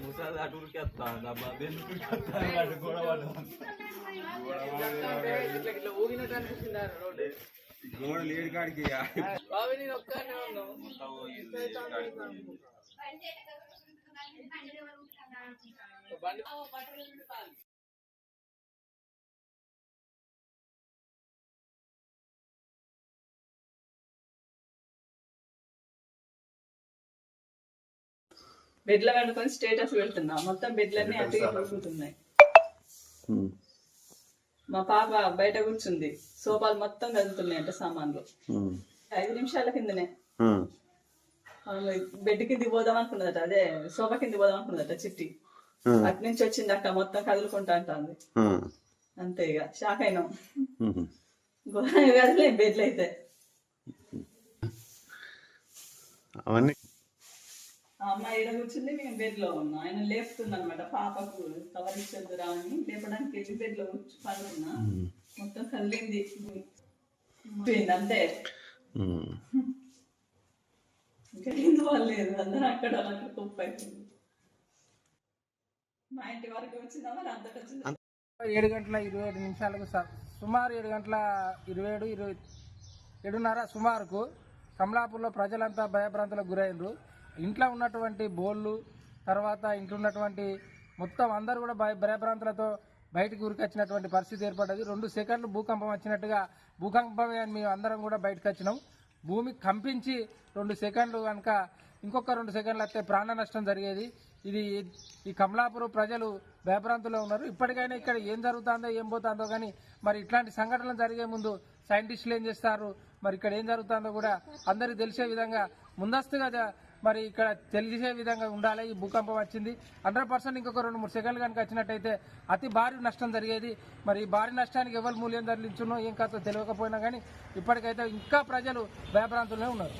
मुसा लाडू क्या था डब्बा बेन क्या था लाडू गोड़ा वाला गोड़ लीड कार्ड किया बाबी ने नक्का ना नो तो बंद బెడ్ల వండుకొని స్టేటస్ పెడుతున్నా. మొత్తం బెడ్లన్నీ అటు ఇటు ఊగుతున్నాయి మా పాప బయట కూర్చుంది. సోఫాలు మొత్తం కదులుతున్నాయి అంట సామాన్లు. ఐదు నిమిషాల కిందనే. బెడ్ కింద పోదాం అనుకున్నదట. అదే సోఫా కింద పోదాం అనుకున్నదట చిట్టి. అటు నుంచి వచ్చింది అక్క మొత్తం కదులుకుంటా అంటుంది. అంతే ఇక షాక్ అయినాం. ఘోరంగా కదిలే బెడ్లు అయితే అవన్నీ అమ్మాయి ఈడ కూర్చుంది మేము బెడ్లో ఉన్నాం. ఆయన లేపుతున్నా అనమాట పాపకు కవర్ ఇచ్చేద్దురా అని. లేపడానికి వెళ్ళి బెడ్లో కూర్చు పడుకున్నా మొత్తం కదిలింది పోయింది అంతే. ఇంకా వాళ్ళు లేదు. అందరూ అక్కడ అక్కడ కుప్ప అయిపోయింది మా ఇంటి వరకు వచ్చిందా మరి? అంతకు వచ్చింది? ఏడు గంటల ఇరవై ఏడు నిమిషాలకు సుమారు ఏడు గంటల ఇరవై ఏడు ఇరవై ఏడున్నర సుమారుకు కమలాపూర్లో ప్రజలంతా భయభ్రాంతులకు గురైనరు ఇంట్లో ఉన్నటువంటి బోళ్ళు తర్వాత ఇంట్లో ఉన్నటువంటి మొత్తం అందరూ కూడా భయభ్రాంతులతో బయటకు ఉరికొచ్చినటువంటి పరిస్థితి ఏర్పడ్డది. రెండు సెకండ్లు భూకంపం వచ్చినట్టుగా భూకంపమే అని మేము అందరం కూడా బయటకు వచ్చినాం. భూమి కంపించి రెండు సెకండ్లు కనుక ఇంకొక రెండు సెకండ్లు వస్తే ప్రాణ నష్టం జరిగేది. ఇది ఈ కమలాపురం ప్రజలు భయభ్రాంతులో ఉన్నారు. ఇప్పటికైనా ఇక్కడ ఏం జరుగుతుందో ఏం పోతుందో కానీ మరి ఇట్లాంటి సంఘటనలు జరిగే ముందు సైంటిస్టులు ఏం చేస్తారు? మరి ఇక్కడ ఏం జరుగుతుందో కూడా అందరికీ తెలిసే విధంగా ముందస్తుగా మరి ఇక్కడ తెలిసే విధంగా ఉండాలి. ఈ భూకంపం వచ్చింది. హండ్రెడ్ పర్సెంట్ ఇంకొక రెండు మూడు సెకండ్లు కనుక వచ్చినట్టయితే అతి భారీ నష్టం జరిగేది. మరి ఈ భారీ నష్టానికి ఎవరు మూల్యం తరలించునో ఏం కాస్త తెలియకపోయినా కానీ ఇప్పటికైతే ఇంకా ప్రజలు భయభ్రాంతులనే ఉన్నారు.